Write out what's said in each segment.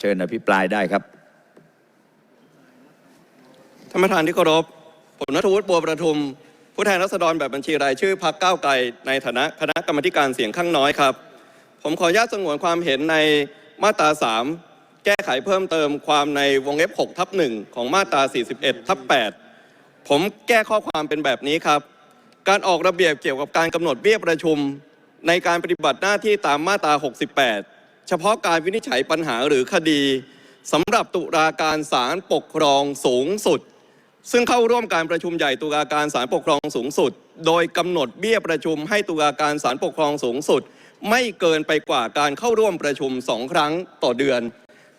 เชิญอภิปรายได้ครับ ท่านประธานที่เคารพ ผมนัทวุฒิบัวประทุม ผู้แทนรัษฎรแบบบัญชีรายชื่อพักก้าวไกล ในฐานะคณะกรรมการเสียงข้างน้อยครับ ผมขออนุญาตสงวนความเห็นในมาตรา 3 แก้ไขเพิ่มเติมความในวงเล็บ6ทับ1ของมาตรา 41ทับ8ผมแก้ข้อความเป็นแบบนี้ครับ การออกระเบียบเกี่ยวกับการกำหนดเบี้ยประชุม ในการปฏิบัติหน้าที่ตามมาตรา 68 เฉพาะการวินิจฉัยปัญหาหรือคดีสำหรับตุลาการศาลปกครองสูงสุด ซึ่งเข้าร่วมการประชุมใหญ่ตุลาการศาลปกครองสูงสุด โดยกำหนดเบี้ยประชุมให้ตุลาการศาลปกครองสูงสุด ไม่เกินไปกว่าการเข้าร่วมประชุมสองครั้งต่อเดือน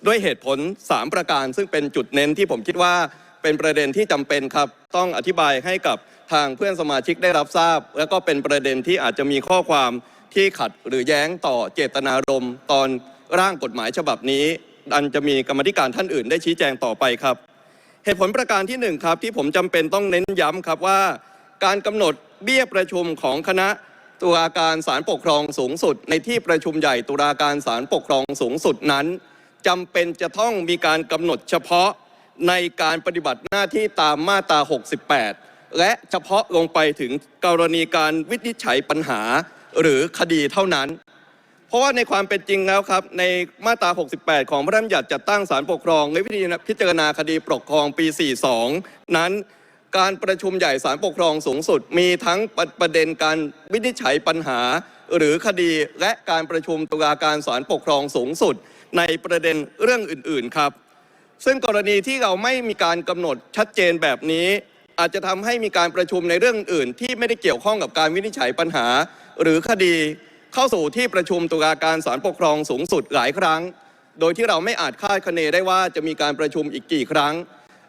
ด้วยเหตุผล 3 ประการ ซึ่งเป็นจุดเน้นที่ผมคิดว่าเป็นประเด็นที่จำเป็นครับ ต้องอธิบายให้กับทางเพื่อนสมาชิกได้รับทราบ แล้วก็เป็นประเด็นที่อาจจะมีข้อความ ที่ขัดหรือแย้งต่อเจตนารมณ์ตอนร่างกฎหมายฉบับนี้อันจะมีกรรมธิการท่านอื่นได้ชี้แจงต่อไปครับ เหตุผลประการที่หนึ่งครับ ที่ผมจำเป็นต้องเน้นย้ำครับว่า การกำหนดเบี้ยประชุมของคณะตุลาการศาลปกครองสูงสุด ในที่ประชุมใหญ่ตุลาการศาลปกครองสูงสุดนั้นจำเป็นจะต้องมีการกำหนดเฉพาะในการปฏิบัติหน้าที่ตามมาตรา 68 และเฉพาะลงไปถึงกรณีการวินิจฉัยปัญหา หรือคดีเท่านั้น เพราะว่าในความเป็นจริงแล้วครับ ในมาตรา 68 ของพระราชบัญญัติจัดตั้งศาลปกครองและพิจารณาคดีปกครองปี 42 นั้นการประชุมใหญ่ศาลปกครองสูงสุด มีทั้งประประเด็นการวินิจฉัยปัญหา หรือคดีและการประชุมตุลาการศาลปกครองสูงสุด ในประเด็นเรื่องอื่น ๆ ครับ ซึ่งกรณีที่เราไม่มีการกำหนดชัดเจนแบบนี้ อาจจะทำให้มีการประชุมในเรื่องอื่นที่ไม่ได้เกี่ยวข้องกับการวินิจฉัยปัญหา หรือคดีเข้าสู่ที่ประชุมตุลาการศาลปกครองสูงสุดหลายครั้ง โดยที่เราไม่อาจคาดคะเนได้ว่าจะมีการประชุมอีกกี่ครั้ง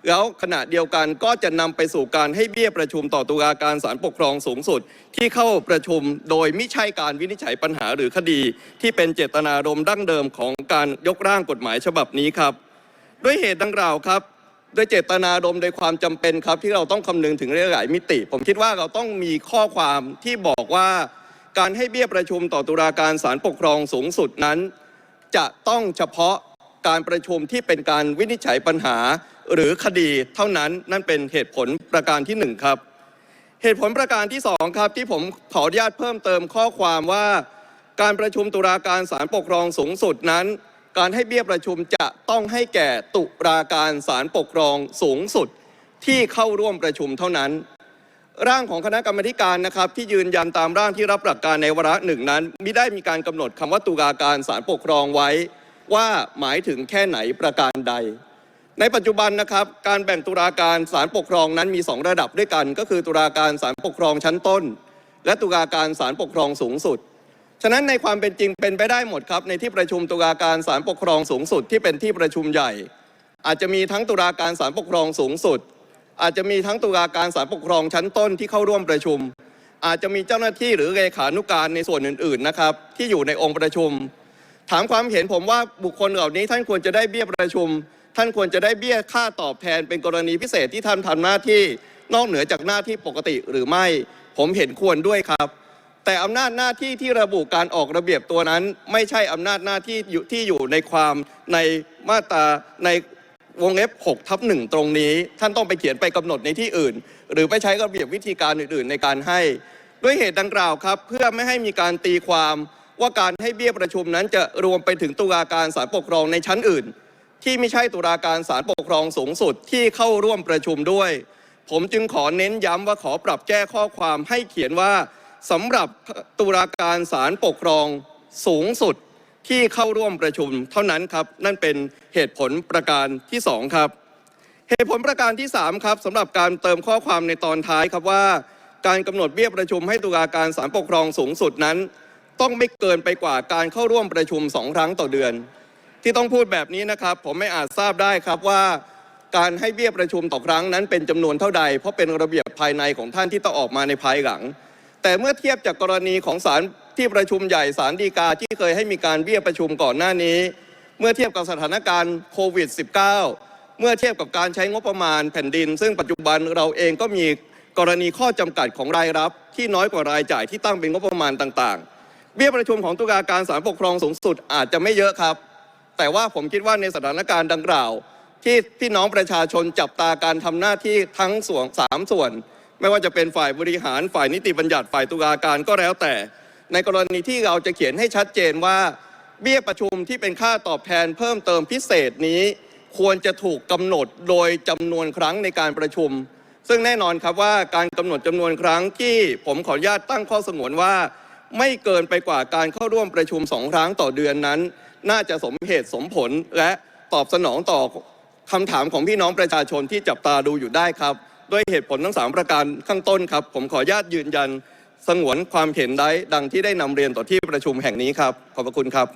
แล้วขณะเดียวกันก็จะนำไปสู่การให้เบี้ยประชุมต่อตุลาการศาลปกครองสูงสุด ที่เข้าประชุมโดยไม่ใช่การวินิจฉัยปัญหาหรือคดี ที่เป็นเจตนารมณ์ดั้งเดิมของการยกร่างกฎหมายฉบับนี้ครับ ด้วยเหตุดังกล่าวครับด้วยเจตนารมณ์โดยความจำเป็นครับที่เราต้องคำนึงถึงเรื่องหลายมิติ ผมคิดว่าเราต้องมีข้อความที่บอกว่า การให้เบี้ยประชุมต่อตุลาการศาลปกครองสูงสุดนั้น จะต้องเฉพาะการประชุมที่เป็นการวินิจฉัยปัญหาหรือคดีเท่านั้นนั่นเป็นเหตุผลประการที่หนึ่งครับ เหตุผลประการที่สองครับ ที่ผมขออนุญาตเพิ่มเติมข้อความว่า การประชุมตุลาการศาลปกครองสูงสุดนั้น การให้เบี้ยประชุมจะต้องให้แก่ตุลาการศาลปกครองสูงสุดที่เข้าร่วมประชุมเท่านั้น ร่างของคณะกรรมการนะครับที่ยืนยันตามร่างที่รับหลักการในวาระหนึ่งนั้นไม่ได้มีการกำหนดคำว่าตุลาการศาลปกครองไว้ ว่าหมายถึงแค่ไหนประการใด ในปัจจุบันนะครับการแบ่งตุลาการศาลปกครองนั้นมี 2 ระดับด้วยกัน ก็คือตุลาการศาลปกครองชั้นต้น และตุลาการศาลปกครองสูงสุดฉะนั้นในความเป็นจริงเป็นไปได้หมดครับ ในที่ประชุมตุลาการศาลปกครองสูงสุดที่เป็นที่ประชุมใหญ่ อาจจะมีทั้งตุลาการศาลปกครองสูงสุด อาจจะมีทั้งตุลาการศาลปกครองชั้นต้นที่เข้าร่วมประชุม อาจจะมีเจ้าหน้าที่หรือเลขานุการในส่วนอื่นๆนะครับ ที่อยู่ในองค์ประชุม ถามความเห็นผมว่าบุคคลเหล่านี้ท่านควรจะได้เบี้ยประชุม ท่านควรจะได้เบี้ยค่าตอบแทนเป็นกรณีพิเศษที่ท่านทำหน้าที่นอกเหนือจากหน้าที่ปกติหรือไม่ ผมเห็นควรด้วยครับ แต่อำนาจหน้าที่ที่ระบุการออกระเบียบตัวนั้น ไม่ใช่อำนาจหน้าที่อยู่ที่อยู่ในความในมาตราใน วงเล็บ6ทับหนึ่งตรงนี้ ท่านต้องไปเขียนไปกำหนดในที่อื่น หรือไปใช้ระเบียบวิธีการอื่น ๆ ในการให้ ด้วยเหตุดังกล่าวครับ เพื่อไม่ให้มีการตีความว่าการให้เบี้ยประชุมนั้นจะรวมไปถึงตุลาการศาลปกครองในชั้นอื่น ที่ไม่ใช่ตุลาการศาลปกครองสูงสุดที่เข้าร่วมประชุมด้วย ผมจึงขอเน้นย้ำว่าขอปรับแก้ข้อความให้เขียนว่าสำหรับตุลาการศาลปกครองสูงสุด ที่เข้าร่วมประชุมเท่านั้นครับนั่นเป็นเหตุผลประการที่สองครับ เหตุผลประการที่ 3 ครับสำหรับการเติมข้อความในตอนท้ายครับว่า การกำหนดเบี้ยประชุมให้ตุลาการศาลปกครองสูงสุดนั้น ต้องไม่เกินไปกว่าการเข้าร่วมประชุมสองครั้งต่อเดือน ที่ต้องพูดแบบนี้นะครับ ผมไม่อาจทราบได้ครับว่า การให้เบี้ยประชุมต่อครั้งนั้นเป็นจำนวนเท่าใด เพราะเป็นระเบียบภายในของท่านที่ต้องออกมาในภายหลัง แต่เมื่อเทียบจากกรณีของศาล ที่ประชุมใหญ่ศาลฎีกาที่เคยให้มีการเบี้ยประชุมก่อนหน้านี้ เมื่อเทียบกับสถานการณ์โควิด -19 เมื่อเทียบกับการใช้งบประมาณแผ่นดิน ซึ่งปัจจุบันเราเองก็มีกรณีข้อจำกัดของรายรับ ที่น้อยกว่ารายจ่ายที่ตั้งเป็นงบประมาณต่างๆ เบี้ยประชุมของตุลาการศาลปกครองสูงสุดอาจจะไม่เยอะครับ แต่ว่าผมคิดว่าในสถานการณ์ดังกล่าว ที่พี่น้องประชาชนจับตาการทำหน้าที่ทั้งส่วนสามส่วน ไม่ว่าจะเป็นฝ่ายบริหารฝ่ายนิติบัญญัติฝ่ายตุลาการก็แล้วแต่ ในกรณีที่เราจะเขียนให้ชัดเจนว่า เบี้ยประชุมที่เป็นค่าตอบแทนเพิ่มเติมพิเศษนี้ ควรจะถูกกำหนดโดยจำนวนครั้งในการประชุม ซึ่งแน่นอนครับว่าการกำหนดจำนวนครั้งที่ผมขออนุญาตตั้งข้อสงวนว่า ไม่เกินไปกว่าการเข้าร่วมประชุมสองครั้งต่อเดือนนั้น น่าจะสมเหตุสมผลและตอบสนองต่อคำถามของพี่น้องประชาชนที่จับตาดูอยู่ได้ครับ ด้วยเหตุผลทั้งสามประการข้างต้นครับ ผมขออนุญาตยืนยัน สงวนความเห็นได้ดังที่ได้นำเรียนต่อที่ประชุมแห่งนี้ครับขอบพระคุณครับ